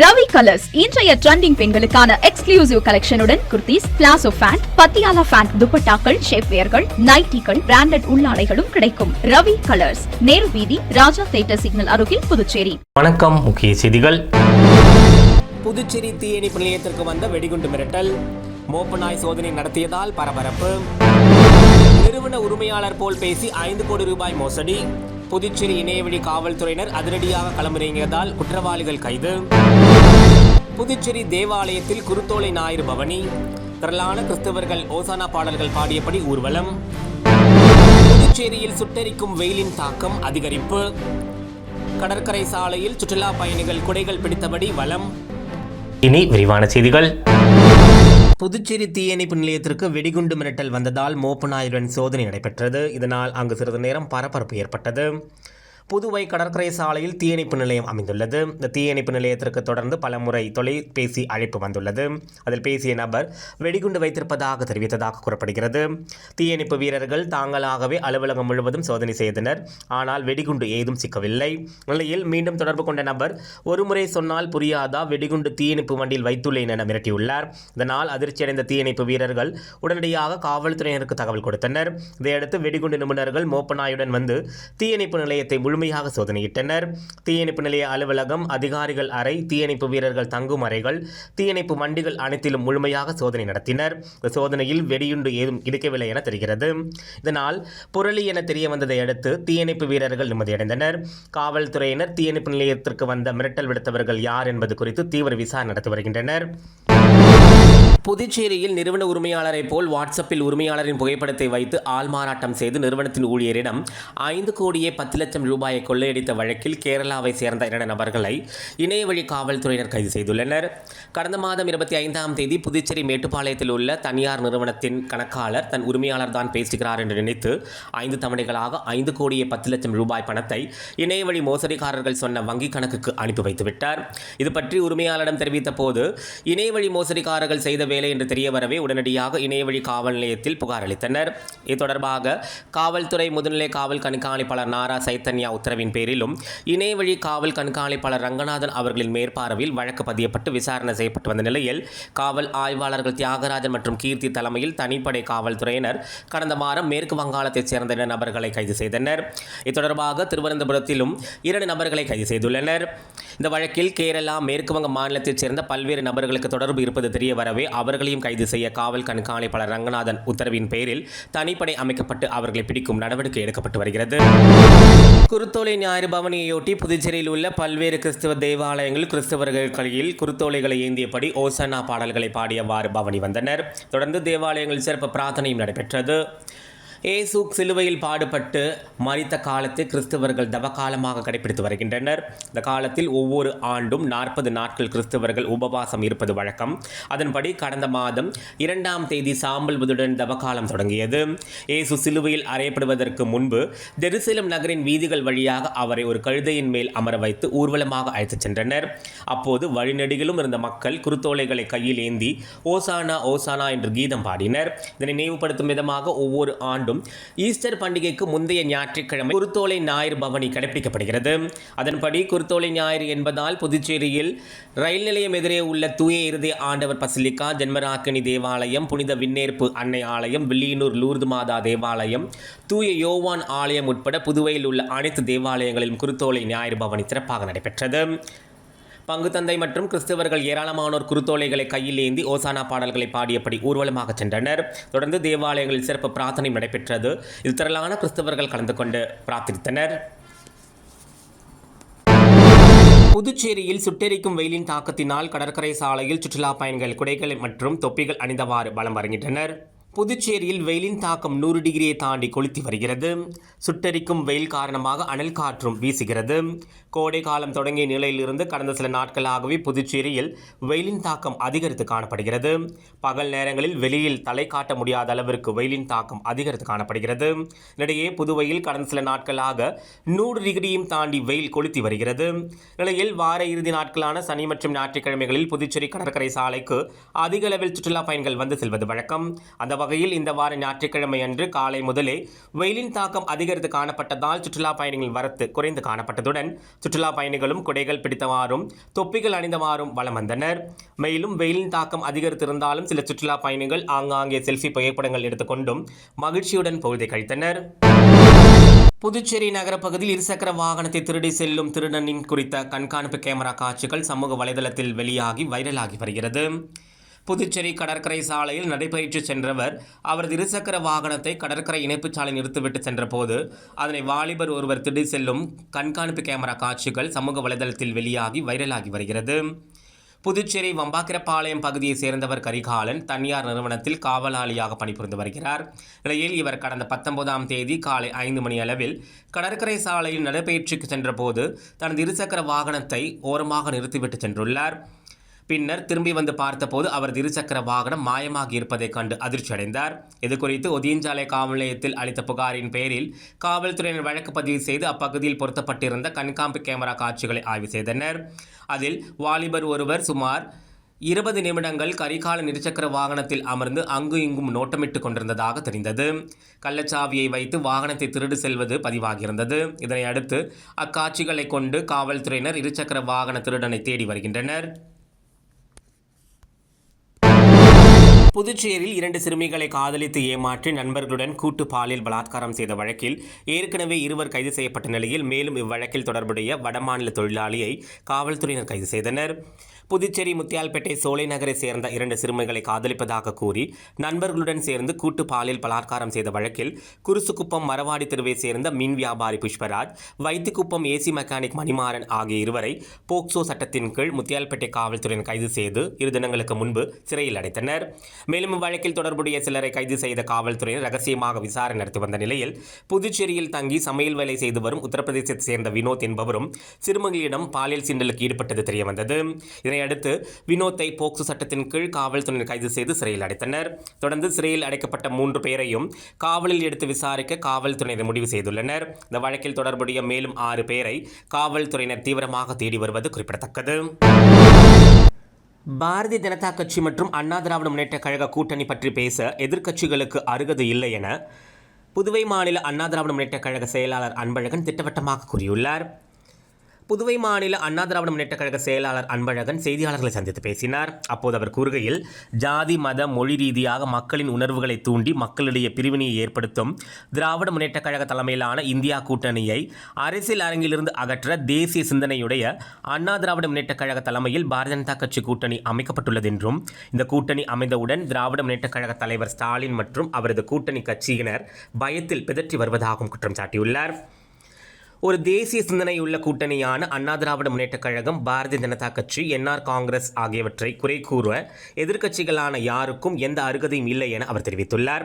Ravi colours இன்றைய trending பெண்களுக்கான exclusive கலெக்ஷனுடன் kurtis palazzo pant Patiala pant துப்பட்டாக்கள் ஷேப்வேர்கள் நைட்டிகள் பிராண்டட் உள்ளாடைகளும் கிடைக்கும். ரவி கலர்ஸ் நேரு வீதி ராஜா தேட்டர் சிக்னல் அருகில் புதுச்சேரி. வணக்கம் முக்கிய செய்திகள். புதுச்சேரி தீயணைப்பு நிலையத்திற்கு வந்த வெடிகுண்டு மிரட்டல். மோப்பநாய் சோதனை நடத்தியதால் பரபரப்பு. நிறுவன உரிமையாளர் போல் பேசி ஐந்து கோடி ரூபாய் மோசடி. புதுச்சேரி இணையவழி காவல்துறையினர் அதிரடியாக களமிறங்கியதால் குற்றவாளிகள் கைது. புதுச்சேரி தேவாலயத்தில் குருத்தோலை ஞாயிறு பவனி. திரளான கிறிஸ்தவர்கள் ஓசானா பாடல்கள் பாடியபடி ஊர்வலம். புதுச்சேரியில் சுட்டெரிக்கும் வெயிலின் தாக்கம் அதிகரிப்பு. கடற்கரை சாலையில் சுற்றுலா பயணிகள் குடைகள் பிடித்தபடி வலம். இனி விரிவான செய்திகள். புதுச்சேரி தீயணைப்பு நிலையத்திற்கு வெடிகுண்டு மிரட்டல் வந்ததால் மோப்பு நாயுடன் சோதனை நடைபெற்றது. இதனால் அங்கு சிறிது நேரம் பரபரப்பு ஏற்பட்டது. புதுவை கடற்கரை சாலையில் தீயணைப்பு நிலையம் அமைந்துள்ளது. இந்த தீயணைப்பு நிலையத்திற்கு தொடர்ந்து பலமுறை தொலைபேசி அழைப்பு வந்துள்ளது. அதில் பேசிய நபர் வெடிகுண்டு வைத்திருப்பதாக தெரிவித்ததாக கூறப்படுகிறது. தீயணைப்பு வீரர்கள் தாங்களாகவே அலுவலகம் முழுவதும் சோதனை செய்தனர். ஆனால் வெடிகுண்டு ஏதும் சிக்கவில்லை. நிலையில் மீண்டும் தொடர்பு கொண்ட நபர் ஒருமுறை சொன்னால் புரியாதா? வெடிகுண்டு தீயணைப்பு வண்டியில் வைத்துள்ளேன் என மிரட்டியுள்ளார். இதனால் அதிர்ச்சியடைந்த தீயணைப்பு வீரர்கள் உடனடியாக காவல்துறையினருக்கு தகவல் கொடுத்தனர். இதையடுத்து வெடிகுண்டு நிபுணர்கள் மோப்பனாயுடன் வந்து தீயணைப்பு நிலையத்தை முழுமையாக சோதனையிட்டனர். தீயணைப்பு நிலைய அலுவலகம் அதிகாரிகள் அறை தீயணைப்பு வீரர்கள் தங்கும் அறைகள் தீயணைப்பு வண்டிகள் அனைத்திலும் முழுமையாக சோதனை நடத்தினர். இந்த சோதனையில் வெடியுண்டு ஏதும் கிடைக்கவில்லை என தெரிகிறது. இதனால் புரளி என தெரிய வந்ததை அடுத்து தீயணைப்பு வீரர்கள் நிம்மதியடைந்தனர். காவல்துறையினர் தீயணைப்பு நிலையத்திற்கு வந்த மிரட்டல் விடுத்தவர்கள் யார் என்பது குறித்து தீவிர விசாரணை நடத்தி வருகின்றனர். புதுச்சேரியில் நிறுவன உரிமையாளரை போல் வாட்ஸ்அப்பில் உரிமையாளரின் புகைப்படத்தை வைத்து ஆள்மாறாட்டம் செய்து நிறுவனத்தின் ஊழியரிடம் ஐந்து கோடியே பத்து லட்சம் ரூபாயை கொள்ளையடித்த வழக்கில் கேரளாவை சேர்ந்த இரண்டு நபர்களை இணையவழி காவல்துறையினர் கைது செய்துள்ளனர். கடந்த மாதம் இருபத்தி ஐந்தாம் தேதி புதுச்சேரி மேட்டுப்பாளையத்தில் உள்ள தனியார் நிறுவனத்தின் கணக்காளர் தன் உரிமையாளர் தான் பேசுகிறார் என்று நினைத்து ஐந்து தவணைகளாக ஐந்து கோடியே பத்து லட்சம் ரூபாய் பணத்தை இணையவழி மோசடிக்காரர்கள் சொன்ன வங்கிக் கணக்குக்கு அனுப்பி வைத்துவிட்டார். இது பற்றி உரிமையாளரிடம் தெரிவித்த போது இணையவழி மோசடிக்காரர்கள் செய்த வேலை என்று தெரிய வரவே உடனடியாக இணையவழி காவல் நிலையத்தில் புகார் அளித்தனர். இது தொடர்பாக காவல்துறை முதுநிலை காவல் கண்காணிப்பாளர் நாரா சைத்தன்யா உத்தரவின் பேரிலும் இணையவழி காவல் கண்காணிப்பாளர் ரங்கநாதன் அவர்களின் மேற்பார்வையில் வழக்கு பதியப்பட்டு விசாரணை செய்யப்பட்டு வந்த நிலையில் காவல் ஆய்வாளர்கள் தியாகராஜன் மற்றும் கீர்த்தி தலைமையில் தனிப்படை காவல்துறையினர் கடந்த வாரம் மேற்கு வங்காளத்தைச் சேர்ந்த நபர்களை கைது செய்தனர். இது தொடர்பாக திருவனந்தபுரத்திலும் இரண்டு நபர்களை கைது செய்துள்ளனர். இந்த வழக்கில் கேரளா மேற்கு வங்க மாநிலத்தைச் சேர்ந்த பல்வேறு நபர்களுக்கு தொடர்பு இருப்பது தெரிய வரவே அவர்களையும் கைது செய்ய காவல் கண்காணிப்பாளர் ரங்கநாதன் உத்தரவின் பேரில் தனிப்படை அமைக்கப்பட்டு அவர்களை பிடிக்கும் நடவடிக்கை எடுக்கப்பட்டு வருகிறது. குருத்தோலை ஞாயிறு பவனியையொட்டி புதுச்சேரியில் உள்ள பல்வேறு கிறிஸ்தவ தேவாலயங்கள் கிறிஸ்தவர்கள் கையில் குருத்தோலைகளை ஏந்தியபடி ஓசனா பாடல்களை பாடியவாறு பவனி வந்தனர். தொடர்ந்து தேவாலயங்கள் சிறப்பு பிரார்த்தனையும் நடைபெற்றது. ஏசு சிலுவையில் பாடுபட்டு மறித்த காலத்தை கிறிஸ்தவர்கள் தவகாலமாக கடைபிடித்து வருகின்றனர். இந்த காலத்தில் ஒவ்வொரு ஆண்டும் நாற்பது நாட்கள் கிறிஸ்தவர்கள் உபவாசம் இருப்பது வழக்கம். அதன்படி கடந்த மாதம் இரண்டாம் தேதி சாம்பல் புதுடன் தவகாலம் தொடங்கியது. ஏசு சிலுவையில் அறையப்படுவதற்கு முன்பு ஜெருசலேம் நகரின் வீதிகள் வழியாக அவரை ஒரு கழுதையின் மேல் அமர வைத்து ஊர்வலமாக அழைத்துச் சென்றனர். அப்போது வழிநெடுகிலும் இருந்த மக்கள் குருத்தோலைகளை கையில் ஏந்தி ஓசானா ஓசானா என்று கீதம் பாடினர். இதனை நினைவுபடுத்தும் விதமாக ஒவ்வொரு ஆண்டும் ஈஸ்டர் பண்டிகைக்கு முந்தைய ஞாயிற்றுக்கிழமை குருத்தோலை ஞாயிறு பவனி கடைபிடிக்கப்படுகிறது. அதன்படி குருத்தோலை ஞாயிறு என்பதால் புதுச்சேரியில் ரயில் நிலையம் எதிரே உள்ள தூய இறுதி ஆண்டவர் பசிலிக்கா ஜென்மராக்கினி தேவாலயம் புனித விண்ணேற்பு அன்னை ஆலயம் வில்லியனூர் லூர்து மாதா தேவாலயம் தூய யோவான் ஆலயம் உட்பட புதுவையில் உள்ள அனைத்து தேவாலயங்களிலும் குருத்தோலை ஞாயிறு பவனி சிறப்பாக நடைபெற்றது. பங்குத்தந்தை மற்றும் கிறிஸ்தவர்கள் ஏராளமானோர் குருத்தோலைகளை கையில் ஏந்தி ஓசானா பாடல்களை பாடியபடி ஊர்வலமாக சென்றனர். தொடர்ந்து தேவாலயங்களில் சிறப்பு பிரார்த்தனை நடைபெற்றது. இதில் திரளான கிறிஸ்தவர்கள் கலந்து கொண்டு பிரார்த்தித்தனர். புதுச்சேரியில் சுட்டெரிக்கும் வெயிலின் தாக்கத்தினால் கடற்கரை சாலையில் சுற்றுலா பயணிகள் குடைகள் மற்றும் தொப்பிகள் அணிந்தவாறு பலம் வருகின்றனர். புதுச்சேரியில் வெயிலின் தாக்கம் நூறு டிகிரியை தாண்டி கொளுத்தி வருகிறது. சுட்டெரிக்கும் வெயில் காரணமாக அனல் காற்றும் வீசுகிறது. கோடை காலம் தொடங்கிய நிலையிலிருந்து கடந்த சில நாட்களாகவே புதுச்சேரியில் வெயிலின் தாக்கம் அதிகரித்து காணப்படுகிறது. பகல் நேரங்களில் வெளியில் தலை காட்ட முடியாத அளவிற்கு வெயிலின் தாக்கம் அதிகரித்து காணப்படுகிறது. இடையே புதுவையில் கடந்த சில நாட்களாக நூறு டிகிரியும் தாண்டி வெயில் கொளுத்தி வருகிறது. நிலையில் வார இறுதி நாட்களான சனி மற்றும் ஞாயிற்றுக்கிழமைகளில் புதுச்சேரி கடற்கரை சாலைக்கு அதிக அளவில் சுற்றுலா பயணிகள் வந்து செல்வது வழக்கம். அந்த வகையில் இந்த வார ஞாயிற்றுக்கிழமை அன்று காலை முதலே வெயிலின் தாக்கம் அதிகரித்து காணப்பட்டதால் சுற்றுலா பயணிகளின் வரத்து குறைந்து காணப்பட்டதுடன் சுற்றுலா பயணிகளும் குடைகள் பிடித்தவாறும் தொப்பிகள் அணிந்தவாறும் வலம் வந்தனர். மேலும் வெயிலின் தாக்கம் அதிகரித்திருந்தாலும் சில சுற்றுலா பயணிகள் ஆங்காங்கே செல்ஃபி புகைப்படங்கள் எடுத்துக்கொண்டும் மகிழ்ச்சியுடன் பொழுதை கழித்தனர். புதுச்சேரி நகரப்பகுதியில் இருசக்கர வாகனத்தை திருடி செல்லும் திருடனின் குறித்த கண்காணிப்பு கேமரா காட்சிகள் சமூக வலைதளத்தில் வெளியாகி வைரலாகி வருகிறது. புதுச்சேரி கடற்கரை சாலையில் நடைபயிற்சி சென்றவர் அவரது இருசக்கர வாகனத்தை கடற்கரை இணைப்புச் சாலை நிறுத்திவிட்டு சென்றபோது அதனை வாலிபர் ஒருவர் திடீர் செல்லும் கண்காணிப்பு கேமரா காட்சிகள் சமூக வலைதளத்தில் வெளியாகி வைரலாகி வருகிறது. புதுச்சேரி வம்பாக்கிரப்பாளையம் பகுதியைச் சேர்ந்தவர் கரிகாலன் தனியார் நிறுவனத்தில் காவலாளியாக பணிபுரிந்து வருகிறார். நிலையில் இவர் கடந்த பத்தொன்பதாம் தேதி காலை ஐந்து மணி அளவில் கடற்கரை சாலையில் நடைபயிற்சிக்கு சென்றபோது தனது இருசக்கர வாகனத்தை ஓரமாக நிறுத்திவிட்டு சென்றுள்ளார். பின்னர் திரும்பி வந்து பார்த்தபோது அவரது இருசக்கர வாகனம் மாயமாகி இருப்பதைக் கண்டு அதிர்ச்சியடைந்தார். இது குறித்து ஒதியஞ்சாலை காவல் நிலையத்தில் அளித்த புகாரின் பேரில் காவல்துறையினர் வழக்கு பதிவு செய்து அப்பகுதியில் பொருத்தப்பட்டிருந்த கண்காம்பு கேமரா காட்சிகளை ஆய்வு செய்தனர். அதில் வாலிபர் ஒருவர் சுமார் இருபது நிமிடங்கள் கரிகால இருசக்கர வாகனத்தில் அமர்ந்து அங்கு இங்கும் நோட்டமிட்டு கொண்டிருந்ததாக தெரிந்தது. கள்ளச்சாவியை வைத்து வாகனத்தை திருடு செல்வது பதிவாகியிருந்தது. இதனை அடுத்து அக்காட்சிகளை கொண்டு காவல்துறையினர் இருசக்கர வாகன திருடனை தேடி வருகின்றனர். புதுச்சேரியில் இரண்டு சிறுமிகளை காதலித்து ஏமாற்றி நண்பர்களுடன் கூட்டு பாலியல் பலாத்காரம் செய்த வழக்கில் ஏற்கனவே இருவர் கைது செய்யப்பட்ட நிலையில் மேலும் இவ்வழக்கில் தொடர்புடைய வடமாநில தொழிலாளியை காவல்துறையினர் கைது செய்தனர். புதுச்சேரி முத்தியால்பேட்டை சோலை நகரை சேர்ந்த இரண்டு சிறுமிகளை காதலிப்பதாக கூறி நண்பர்களுடன் சேர்ந்து கூட்டு பாலியல் பலாத்காரம் செய்த வழக்கில் குருசுக்குப்பம் மரவாடி தெருவை சேர்ந்த மீன் வியாபாரி புஷ்பராஜ் வைத்திக்குப்பம் ஏசி மெக்கானிக் மணிமாறன் ஆகிய இருவரை போக்சோ சட்டத்தின் கீழ் முத்தியால்பேட்டை காவல்துறையின் கைது செய்து இரு தினங்களுக்கு முன்பு சிறையில் அடைத்தனர். மேலும் இவ்வழக்கில் தொடர்புடைய சிலரை கைது செய்த காவல்துறையினர் ரகசியமாக விசாரணை நடத்தி வந்த நிலையில் புதுச்சேரியில் தங்கி சமையல் வேலை செய்து வரும் உத்தரப்பிரதேசத்தை சேர்ந்த வினோத் என்பவரும் சிறுமிகளிடம் பாலியல் சிண்டலுக்கு ஈடுபட்டது தெரியவந்தது. இதனை அடுத்து வினோத்தை போக்சோ சட்டத்தின் கீழ் காவல்துறையினர் கைது செய்து சிறையில் அடைத்தனர். தொடர்ந்து சிறையில் அடைக்கப்பட்ட மூன்று பேரையும் காவலில் எடுத்து விசாரிக்க காவல்துறையினர் முடிவு செய்துள்ளனர். இந்த வழக்கில் தொடர்புடைய மேலும் ஆறு பேரை காவல்துறையினர் தீவிரமாக தேடி வருவது குறிப்பிடத்தக்கது. பாரதிய ஜனதா கட்சி மற்றும் அண்ணா திராவிட முன்னேற்ற கழக கூட்டணி பற்றி பேச எதிர்க்கட்சிகளுக்கு அருகது இல்லை என புதுவை மாநில அண்ணா திராவிட முன்னேற்ற கழக செயலாளர் அன்பழகன் திட்டவட்டமாக கூறியுள்ளார். புதுவை மாநில அண்ணா திராவிட முன்னேற்ற கழக செயலாளர் அன்பழகன் செய்தியாளர்களை சந்தித்து பேசினார். அப்போது அவர் கூறுகையில் ஜாதி மத மொழி ரீதியாக மக்களின் உணர்வுகளை தூண்டி மக்களிடையே பிரிவினையை ஏற்படுத்தும் திராவிட முன்னேற்ற கழக தலைமையிலான இந்தியா கூட்டணியை அரசியல் அரங்கிலிருந்து அகற்ற தேசிய சிந்தனையுடைய அண்ணா திராவிட முன்னேற்ற கழக தலைமையில் பாரதிய ஜனதா கட்சி கூட்டணி அமைக்கப்பட்டுள்ளது என்றும் இந்த கூட்டணி அமைந்தவுடன் திராவிட முன்னேற்ற கழக தலைவர் ஸ்டாலின் மற்றும் அவரது கூட்டணி கட்சியினர் பயத்தில் பிதற்றி வருவதாகவும் குற்றம் சாட்டியுள்ளார். ஒரு தேசிய சிந்தனையுள்ள கூட்டணியான அண்ணா திராவிட முன்னேற்றக் கழகம் பாரதிய ஜனதா கட்சி என்ஆர் காங்கிரஸ் ஆகியவற்றை குறை கூற எதிர்க்கட்சிகளான யாருக்கும் எந்த அருகதையும் இல்லை என அவர் தெரிவித்துள்ளார்.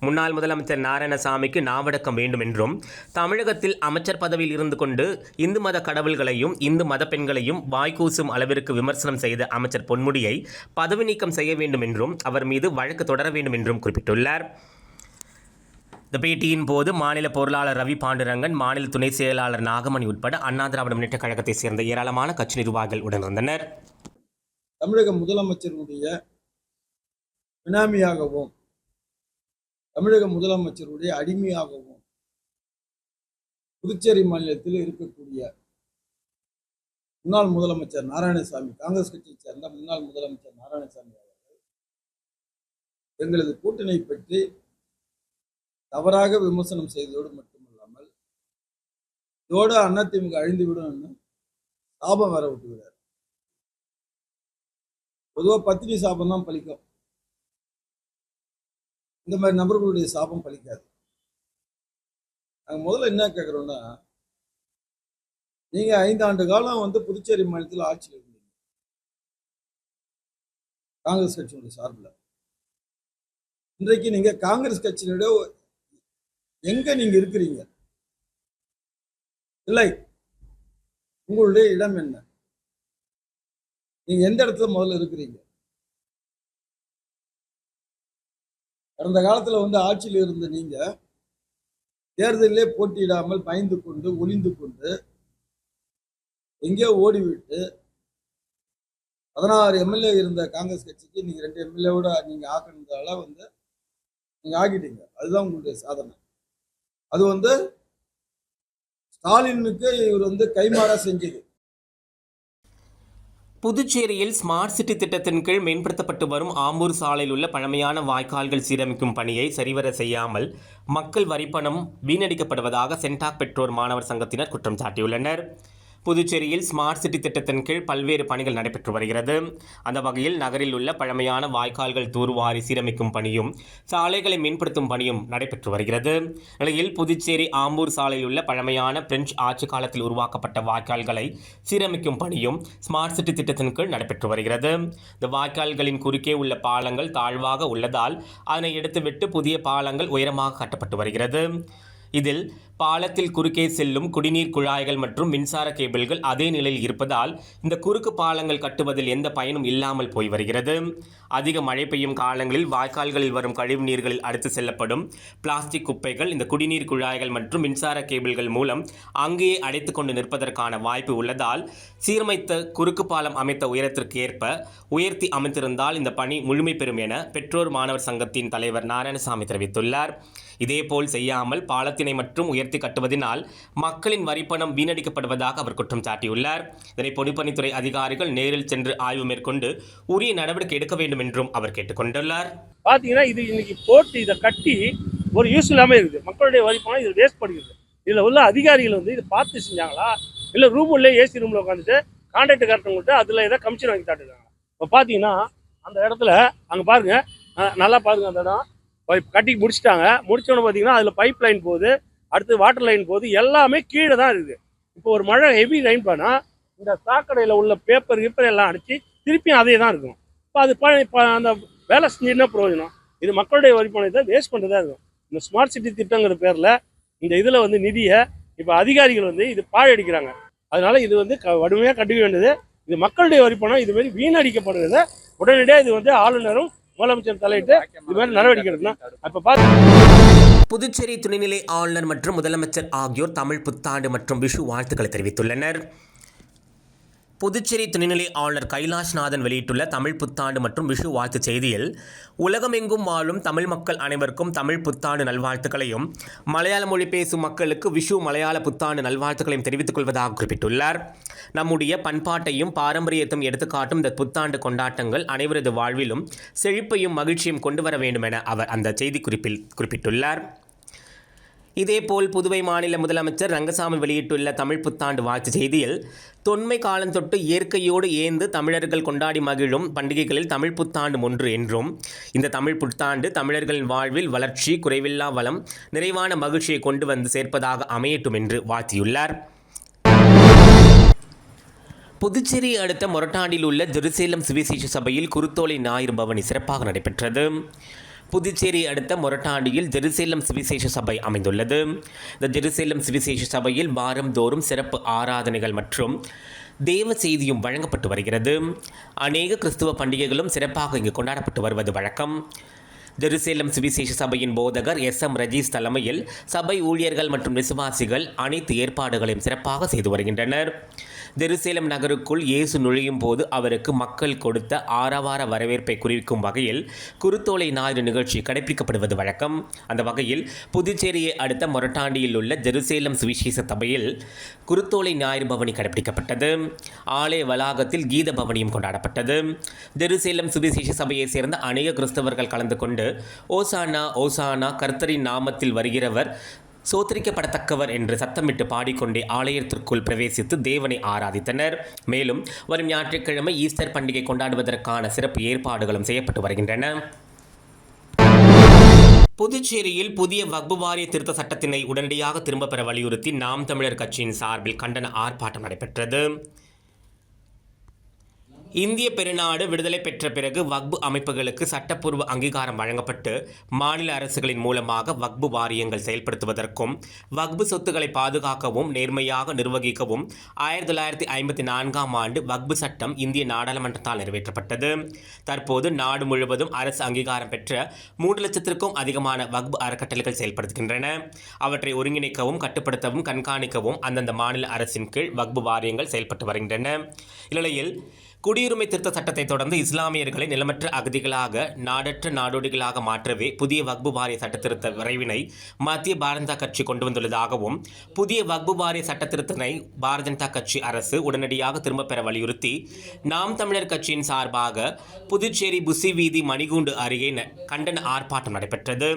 முன்னாள் முதலமைச்சர் நாராயணசாமிக்கு நாவடக்கம் வேண்டும் என்றும் தமிழகத்தில் அமைச்சர் பதவியில் இருந்து கொண்டு இந்து மத கடவுள்களையும் இந்து மத பெண்களையும் வாய்க்கூசும் அளவிற்கு விமர்சனம் செய்த அமைச்சர் பொன்முடியை பதவி நீக்கம் செய்ய வேண்டும் என்றும் அவர் மீது வழக்கு தொடர வேண்டும் என்றும் குறிப்பிட்டுள்ளார். இந்த பேட்டியின் போது மாநில பொருளாளர் ரவி பாண்டுரங்கன் மாநில துணை செயலாளர் நாகமணி உட்பட அண்ணா திராவிட முன்னேற்ற கழகத்தை சேர்ந்த ஏராளமான கட்சி நிர்வாகிகள் உடனிருந்தனர். தமிழக முதலமைச்சருடைய பினாமியாகவும் தமிழக முதலமைச்சருடைய அடிமையாகவும் புதுச்சேரி மாநிலத்தில் இருக்கக்கூடிய முன்னாள் முதலமைச்சர் நாராயணசாமி காங்கிரஸ் கட்சியைச் சேர்ந்த முன்னாள் முதலமைச்சர் நாராயணசாமி அவர்கள் எங்களது கூட்டணி பற்றி தவறாக விமர்சனம் செய்ததோடு மட்டுமல்லாமல் இதோடு அதிமுக அழிந்துவிடும் சாபம் வர விட்டுகிறார் பொதுவாக பத்திரி சாபம் தான் பலிக்கும் இந்த மாதிரி நபர்களுடைய சாபம் பலிக்காது நாங்கள் முதல்ல என்ன கேட்குறோம்னா நீங்க ஐந்தாண்டு காலம் வந்து புதுச்சேரி மாநிலத்தில் ஆட்சியில் இருந்தீங்க. காங்கிரஸ் கட்சியினுடைய சார்பில். இன்றைக்கு நீங்க காங்கிரஸ் கட்சியினுடைய எங்க நீங்க இருக்கிறீங்க? இல்லை உங்களுடைய இடம் என்ன? நீங்க எந்த இடத்துல முதல்ல இருக்கிறீங்க? கடந்த காலத்துல வந்து ஆட்சியில் இருந்த நீங்க தேர்தலிலே போட்டியிடாமல் பயந்து கொண்டு ஒளிந்து கொண்டு எங்கேயோ ஓடிவிட்டு பதினாறு எம்எல்ஏ இருந்த காங்கிரஸ் கட்சிக்கு நீங்க ரெண்டு எம்எல்ஏவோட நீங்க ஆக்கினதால வந்து நீங்க ஆக்கிட்டீங்க அதுதான் உங்களுடைய சாதனை. அது வந்து ஸ்டாலினுக்கு இவர் வந்து கைமாற செஞ்சது. புதுச்சேரியில் ஸ்மார்ட் சிட்டி திட்டத்தின் கீழ் மேம்படுத்தப்பட்டு வரும் ஆம்பூர் சாலையில் உள்ள பழமையான வாய்க்கால்கள் சீரமைக்கும் பணியை சரிவர செய்யாமல் மக்கள் வரிப்பணம் வீணடிக்கப்படுவதாக சென்டாக் பெற்றோர் மாணவர் சங்கத்தினர் குற்றம் சாட்டியுள்ளனர். புதுச்சேரியில் ஸ்மார்ட் சிட்டி திட்டத்தின் கீழ் பல்வேறு பணிகள் நடைபெற்று வருகிறது. அந்த வகையில் நகரில் உள்ள பழமையான வாய்க்கால்கள் தூர்வாரி சீரமைக்கும் பணியும் சாலைகளை மேம்படுத்தும் பணியும் நடைபெற்று வருகிறது. நிலையில் புதுச்சேரி ஆம்பூர் சாலையில் உள்ள பழமையான பிரெஞ்சு ஆட்சி காலத்தில் உருவாக்கப்பட்ட வாய்க்கால்களை சீரமைக்கும் பணியும் ஸ்மார்ட் சிட்டி திட்டத்தின் கீழ் நடைபெற்று வருகிறது. இந்த வாய்க்கால்களின் குறுக்கே உள்ள பாலங்கள் தாழ்வாக உள்ளதால் அதனை எடுத்துவிட்டு புதிய பாலங்கள் உயரமாக கட்டப்பட்டு வருகிறது. இதில் பாலத்தில் குறுக்கே செல்லும் குடிநீர் குழாய்கள் மற்றும் மின்சார கேபிள்கள் அதே நிலையில் இருப்பதால் இந்த குறுக்கு பாலங்கள் கட்டுவதில் எந்த பயனும் இல்லாமல் போய் வருகிறது. அதிக மழை பெய்யும் காலங்களில் வாய்க்கால்களில் வரும் கழிவு நீர்களில் அடுத்து செல்லப்படும் பிளாஸ்டிக் குப்பைகள் இந்த குடிநீர் குழாய்கள் மற்றும் மின்சார கேபிள்கள் மூலம் அங்கேயே அடைத்து கொண்டு நிற்பதற்கான வாய்ப்பு உள்ளதால் சீரமைத்த குறுக்கு பாலம் அமைத்த உயரத்திற்கு ஏற்ப உயர்த்தி அமைத்திருந்தால் இந்த பணி முழுமை பெறும் என பெற்றோர் மாணவர் சங்கத்தின் தலைவர் நாராயணசாமி தெரிவித்துள்ளார். இதேபோல் செய்யாமல் பாலத்தினை மற்றும் உயர்த்தி கட்டுவதனால் மக்களின் வரிப்பணம் வீணடிக்கப்படுவதாக அவர் குற்றம் சாட்டியுள்ளார். இதனை பொதுப்பணித்துறை அதிகாரிகள் நேரில் சென்று ஆய்வு மேற்கொண்டு உரிய நடவடிக்கை எடுக்க வேண்டும் என்றும் அவர் கேட்டுக்கொண்டுள்ளார். பார்த்தீங்கன்னா இது இன்னைக்கு போட்டு இதை கட்டி ஒரு யூஸ் இல்லாமல் இருக்குது. மக்களுடைய வரிப்பணம் இது வேஸ்ட் பண்ணிடுது இதில் உள்ள அதிகாரிகள் வந்து இதை பார்த்து செஞ்சாங்களா? இல்லை ரூம் உள்ளே ஏசி ரூமில் உட்காந்துட்டு கான்ட்ராக்ட் கரெக்டவங்கள்ட்ட அதில் ஏதாவது கமிஷன் வாங்கி சாட்டுறாங்க இப்போ பார்த்தீங்கன்னா அந்த இடத்துல அங்கே பாருங்க நல்லா பாருங்க அந்த இடம். பைப் கட்டி முடிச்சிட்டாங்க. முடிச்சோன்னு பார்த்தீங்கன்னா அதில் பைப் லைன் போகுது. அடுத்து வாட்டர் லைன் போகுது. எல்லாமே கீழே தான் இருக்குது. இப்போ ஒரு மழை ஹெவி லைன் பண்ணால் இந்த சாக்கடையில் உள்ள பேப்பர் கிப்பர் எல்லாம் அடித்து திருப்பியும் அதே தான் இருக்கும். இப்போ அது ப- இப்போ அந்த வேலை செஞ்சு என்ன பிரயோஜனம். இது மக்களுடைய வரிப்பணத்தை வேஸ்ட் பண்ணுறதா இருக்கும். இந்த ஸ்மார்ட் சிட்டி திட்டங்கிற பேரில் இந்த இதில் வந்து நிதியை இப்போ அதிகாரிகள் வந்து இது பாழடிக்கிறாங்க அதனால் இது வந்து க வடுமையாக கண்டுக்க வேண்டியது. இது மக்களுடைய வரிப்பணம் இதுமாரி வீணடிக்கப்படுறத உடனடியாக இது வந்து ஆளுநரும் முதலமைச்சர் தலையிட்டு இது மாதிரி நடவடிக்கை எடுக்கணும் அப்போ பார்த்து புதுச்சேரி துணைநிலை ஆளுநர் மற்றும் முதலமைச்சர் ஆகியோர் தமிழ் புத்தாண்டு மற்றும் விஷு வாழ்த்துக்களை தெரிவித்துள்ளனர். புதுச்சேரி துணைநிலை ஆளுநர் கைலாஷ்நாதன் வெளியிட்டுள்ள தமிழ் புத்தாண்டு மற்றும் விஷு வாழ்த்துச் செய்தியில் உலகமெங்கும் வாழும் தமிழ் மக்கள் அனைவருக்கும் தமிழ் புத்தாண்டு நல்வாழ்த்துக்களையும் மலையாள மொழி பேசும் மக்களுக்கு விஷு மலையாள புத்தாண்டு நல்வாழ்த்துக்களையும் தெரிவித்துக் கொள்வதாக குறிப்பிட்டுள்ளார். நம்முடைய பண்பாட்டையும் பாரம்பரியத்தையும் எடுத்துக்காட்டும் இந்த புத்தாண்டு கொண்டாட்டங்கள் அனைவரது வாழ்விலும் செழிப்பையும் மகிழ்ச்சியும் கொண்டு வர வேண்டும் என அவர் அந்த செய்திக்குறிப்பில் குறிப்பிட்டுள்ளார். இதேபோல் புதுவை மாநில முதலமைச்சர் ரங்கசாமி வெளியிட்டுள்ள தமிழ் புத்தாண்டு வாழ்த்து செய்தியில் தொன்மை காலந்தொட்டு இயற்கையோடு ஏந்து தமிழர்கள் கொண்டாடி மகிழும் பண்டிகைகளில் தமிழ் புத்தாண்டு ஒன்று என்றும் இந்த தமிழ் புத்தாண்டு தமிழர்களின் வாழ்வில் வளர்ச்சி குறைவில்லா வளம் நிறைவான மகிழ்ச்சியை கொண்டு வந்து சேர்ப்பதாக அமையட்டும் என்று வாழ்த்தியுள்ளார். புதுச்சேரி அடுத்த மொரட்டாண்டில் உள்ள ஜெருசேலம் சுவிசேஷ சபையில் குருத்தோலை ஞாயிறு பவனி சிறப்பாக நடைபெற்றது. புதுச்சேரி அடுத்த மொரட்டாண்டியில் ஜெருசேலம் சுவிசேஷ சபை அமைந்துள்ளது. இந்த ஜெருசேலம் சுவிசேஷ சபையில் வாரந்தோறும் சிறப்பு ஆராதனைகள் மற்றும் தேவ செய்தியும் வழங்கப்பட்டு வருகிறது. அநேக கிறிஸ்துவ பண்டிகைகளும் சிறப்பாக இங்கு கொண்டாடப்பட்டு வருவது வழக்கம். ஜெருசேலம் சுவிசேஷ சபையின் போதகர் எஸ் எம் ரஜீஸ் தலைமையில் சபை ஊழியர்கள் மற்றும் விசுவாசிகள் அனைத்து ஏற்பாடுகளையும் சிறப்பாக செய்து வருகின்றனர். ஜெருசேலம் நகருக்குள் இயேசு நுழையும் போது அவருக்கு மக்கள் கொடுத்த ஆரவார வரவேற்பை குறிக்கும் வகையில் குருத்தோலை ஞாயிறு நிகழ்ச்சி கடைபிடிக்கப்படுவது வழக்கம். அந்த வகையில் புதுச்சேரியை அடுத்த மொரட்டாண்டியில் உள்ள ஜெருசேலம் சுவிசேஷ சபையில் குருத்தோலை ஞாயிறு பவனி கடைபிடிக்கப்பட்டது ஆலய வளாகத்தில் கீத பவனியும் கொண்டாடப்பட்டது. ஜெருசேலம் சுவிசேஷ சபையைச் சேர்ந்த அநேக கிறிஸ்தவர்கள் கலந்து கொண்டு ஓசானா ஓசானா கர்த்தரின் நாமத்தில் வருகிறவர் சோத்தரிக்கப்படத்தக்கவர் என்று சத்தமிட்டு பாடிக்கொண்டே ஆலயத்திற்குள் பிரவேசித்து தேவனை ஆராதித்தனர். மேலும் வரும் ஞாயிற்றுக்கிழமை ஈஸ்டர் பண்டிகை கொண்டாடுவதற்கான சிறப்பு ஏற்பாடுகளும் செய்யப்பட்டு வருகின்றன. புதுச்சேரியில் புதிய வக்பு வாரிய திருத்த சட்டத்தினை உடனடியாக திரும்பப் பெற வலியுறுத்தி நாம் தமிழர் கட்சியின் சார்பில் கண்டன ஆர்ப்பாட்டம் நடைபெற்றது. இந்திய பெருநாடு விடுதலை பெற்ற பிறகு வக்பு அமைப்புகளுக்கு சட்டப்பூர்வ அங்கீகாரம் வழங்கப்பட்டு மாநில அரசுகளின் மூலமாக வக்பு வாரியங்கள் செயல்படுத்துவதற்கும் வக்பு சொத்துக்களை பாதுகாக்கவும் நேர்மையாக நிர்வகிக்கவும் ஆயிரத்தி தொள்ளாயிரத்தி ஐம்பத்தி நான்காம் ஆண்டு வக்பு சட்டம் இந்திய நாடாளுமன்றத்தால் நிறைவேற்றப்பட்டது. தற்போது நாடு முழுவதும் அரசு அங்கீகாரம் பெற்ற மூன்று லட்சத்திற்கும் அதிகமான வக்பு அறக்கட்டளைகள் செயல்படுத்துகின்றன. அவற்றை ஒருங்கிணைக்கவும் கட்டுப்படுத்தவும் கண்காணிக்கவும் அந்தந்த மாநில அரசின் கீழ் வக்பு வாரியங்கள் செயல்பட்டு வருகின்றன. இந்நிலையில் குடியுரிமை திருத்த சட்டத்தை தொடர்ந்து இஸ்லாமியர்களை நிலமற்ற அகதிகளாக நாடற்ற நாடோடிகளாக மாற்றவே புதிய வக்பு வாரிய சட்டத்திருத்த விரைவினை மத்திய பாரதிய ஜனதா கட்சி கொண்டு வந்துள்ளதாகவும் புதிய வக்பு வாரிய சட்டத்திருத்தனை பாரதிய ஜனதா கட்சி அரசு உடனடியாக திரும்பப் பெற வலியுறுத்தி நாம் தமிழர் கட்சியின் சார்பாக புதுச்சேரி புசி வீதி மணிகூண்டு அருகே கண்டன ஆர்ப்பாட்டம் நடைபெற்றது.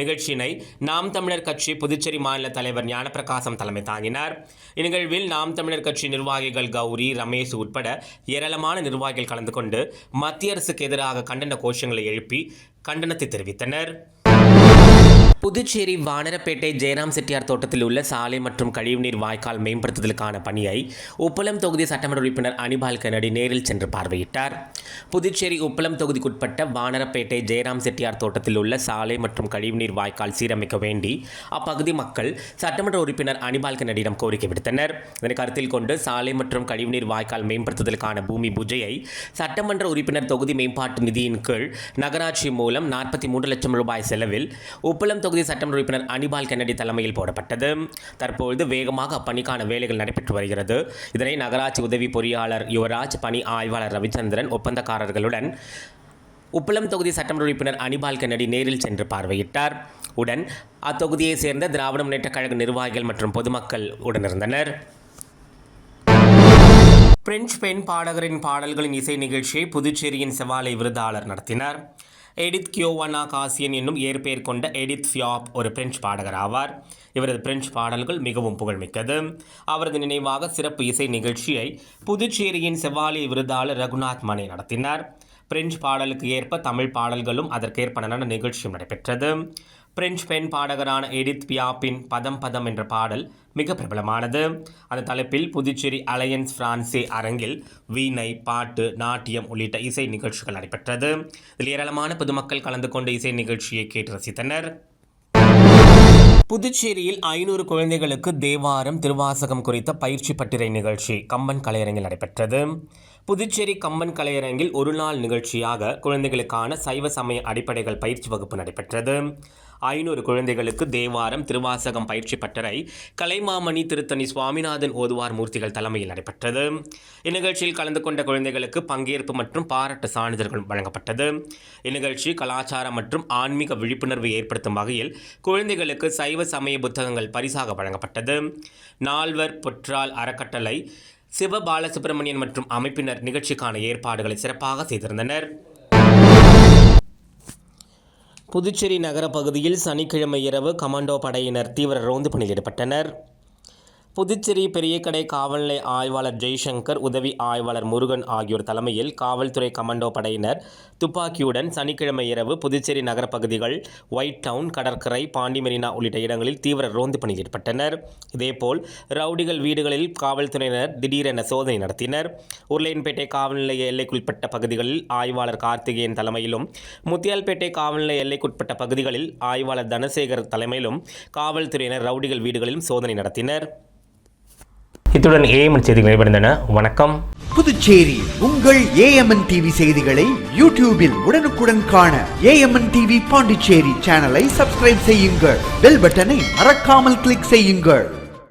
நிகழ்ச்சியினை நாம் தமிழர் கட்சி புதுச்சேரி மாநில தலைவர் ஞானப்பிரகாசம் தலைமை தாங்கினார். இந்நிகழ்வில் நாம் தமிழர் கட்சி நிர்வாகிகள் கௌரி ரமேஷ் உட்பட ஏராளமான நிர்வாகிகள் கலந்து கொண்டு மத்திய அரசுக்கு எதிராக கண்டன கோஷங்களை எழுப்பி கண்டனத்தை தெரிவித்தனர். புதுச்சேரி வானரப்பேட்டை ஜெயராம் செட்டியார் தோட்டத்தில் உள்ள சாலை மற்றும் கழிவுநீர் வாய்க்கால் மேம்படுத்துதலுக்கான பணியை உப்பளம் தொகுதி சட்டமன்ற உறுப்பினர் அனிபால் கனடி நேரில் சென்று பார்வையிட்டார். புதுச்சேரி உப்பளம் தொகுதிக்குட்பட்ட வானரப்பேட்டை ஜெயராம் செட்டியார் தோட்டத்தில் உள்ள சாலை மற்றும் கழிவுநீர் வாய்க்கால் சீரமைக்க வேண்டி அப்பகுதி மக்கள் சட்டமன்ற உறுப்பினர் அனிபால் கனடியிடம் கோரிக்கை விடுத்தனர். இதனை கருத்தில் கொண்டு சாலை மற்றும் கழிவுநீர் வாய்க்கால் மேம்படுத்துதலுக்கான பூமி பூஜையை சட்டமன்ற உறுப்பினர் தொகுதி மேம்பாட்டு நிதியின் கீழ் நகராட்சி மூலம் நாற்பத்தி மூன்று லட்சம் ரூபாய் செலவில் உப்பளம் தொகுதி சட்டமன்ற உறுப்பினர் அனிபால் கென்னடி தலைமையில் போடப்பட்டது. தற்பொழுது வேகமாக அப்பணிக்கான வேலைகள் நடைபெற்று வருகிறது. இதனை நகராட்சி உதவி பொறியாளர் யுவராஜ் பணி ஆய்வாளர் ரவிச்சந்திரன் ஒப்பந்தக்காரர்களுடன் உப்பளம் தொகுதி சட்டமன்ற உறுப்பினர் அனிபால் கென்னடி நேரில் சென்று பார்வையிட்டார். உடன் அத்தொகுதியைச் சேர்ந்த திராவிட முன்னேற்றக் கழக நிர்வாகிகள் மற்றும் பொதுமக்கள் உடனிருந்தனர். பிரெஞ்சு பெண் பாடகரின் பாடல்களின் இசை நிகழ்ச்சியை புதுச்சேரியின் செவாலை விருதாளர் நடத்தினார். எடித் கியோவனா காசியன் என்னும் ஏற்பெயர் கொண்ட எடித் ஃபியாப் ஒரு பிரெஞ்சு பாடகர் ஆவார். இவரது பிரெஞ்சு பாடல்கள் மிகவும் புகழ்மிக்கது. அவரது நினைவாக சிறப்பு இசை நிகழ்ச்சியை புதுச்சேரியின் செவ்வாலி விருதாளர் ரகுநாத் மணி நடத்தினார். பிரெஞ்சு பாடலுக்கு ஏற்ப தமிழ் பாடல்களும் அதற்கேற்ப நடன நிகழ்ச்சியும் நடைபெற்றது. பிரெஞ்சு பெண் பாடகரான எடித் பியாப்பின் பதம் பதம் என்ற பாடல் மிக பிரபலமானது. அந்த தலைப்பில் புதுச்சேரி அலையன்ஸ் பிரான்சே அரங்கில் வீணை பாட்டு நாட்டியம் உள்ளிட்ட இசை நிகழ்ச்சிகள் நடைபெற்றது. இதில் ஏராளமான பொதுமக்கள் கலந்து கொண்டு இசை நிகழ்ச்சியை கேட்டு ரசித்தனர். புதுச்சேரியில் ஐநூறு குழந்தைகளுக்கு தேவாரம் திருவாசகம் குறித்த பயிற்சி பட்டிரை நிகழ்ச்சி கம்பன் கலையரங்கில் நடைபெற்றது. புதுச்சேரி கம்பன் கலையரங்கில் ஒரு நாள் நிகழ்ச்சியாக குழந்தைகளுக்கான சைவ சமய அடிப்படைகள் பயிற்சி வகுப்பு நடைபெற்றது. ஐநூறு குழந்தைகளுக்கு தேவாரம் திருவாசகம் பயிற்சி பட்டறை கலைமாமணி திருத்தணி சுவாமிநாதன் ஓதுவார் மூர்த்திகள் தலைமையில் நடைபெற்றது. இந்நிகழ்ச்சியில் கலந்து கொண்ட குழந்தைகளுக்கு பங்கேற்பு மற்றும் பாராட்டு சான்றிதழ்கள் வழங்கப்பட்டது. இந்நிகழ்ச்சி கலாச்சாரம் மற்றும் ஆன்மீக விழிப்புணர்வை ஏற்படுத்தும் வகையில் குழந்தைகளுக்கு சைவ சமய புத்தகங்கள் பரிசாக வழங்கப்பட்டது. நால்வர் பொற்றால் அறக்கட்டளை சிவபாலசுப்பிரமணியன் மற்றும் அமைப்பினர் நிகழ்ச்சிக்கான ஏற்பாடுகளை சிறப்பாக செய்திருந்தனர். புதுச்சேரி நகர பகுதியில் சனிக்கிழமை இரவு கமாண்டோ படையினர் தீவிர ரோந்து பணியில் ஈடுபட்டனர். புதுச்சேரி பெரியகடை காவல்நிலை ஆய்வாளர் ஜெய்சங்கர் உதவி ஆய்வாளர் முருகன் ஆகியோர் தலைமையில் காவல்துறை கமாண்டோ படையினர் துப்பாக்கியுடன் சனிக்கிழமை இரவு புதுச்சேரி நகரப்பகுதிகள் ஒயிட் டவுன் கடற்கரை பாண்டி மெரினா உள்ளிட்ட இடங்களில் தீவிர ரோந்து பணியில் ஈடுபட்டனர் இதேபோல் ரவுடிகள் வீடுகளில் காவல்துறையினர் திடீரென சோதனை நடத்தினர். உருளையன்பேட்டை காவல் நிலைய எல்லைக்குட்பட்ட பகுதிகளில் ஆய்வாளர் கார்த்திகேயன் தலைமையிலும் முத்தியால்பேட்டை காவல் நிலைய எல்லைக்குட்பட்ட பகுதிகளில் ஆய்வாளர் தனசேகர் தலைமையிலும் காவல்துறையினர் ரவுடிகள் வீடுகளிலும் சோதனை நடத்தினர். இத்துடன் ஏஎம் செய்திகள் நிறைவடைந்தன. வணக்கம். புதுச்சேரி உங்கள் ஏஎம்என் டிவி செய்திகளை யூடியூபில் உடனுக்குடன் காண ஏஎம்என் டிவி பாண்டிச்சேரி சேனலை சப்ஸ்கிரைப் செய்யுங்கள். பெல் பட்டனை மறக்காமல் கிளிக் செய்யுங்கள்.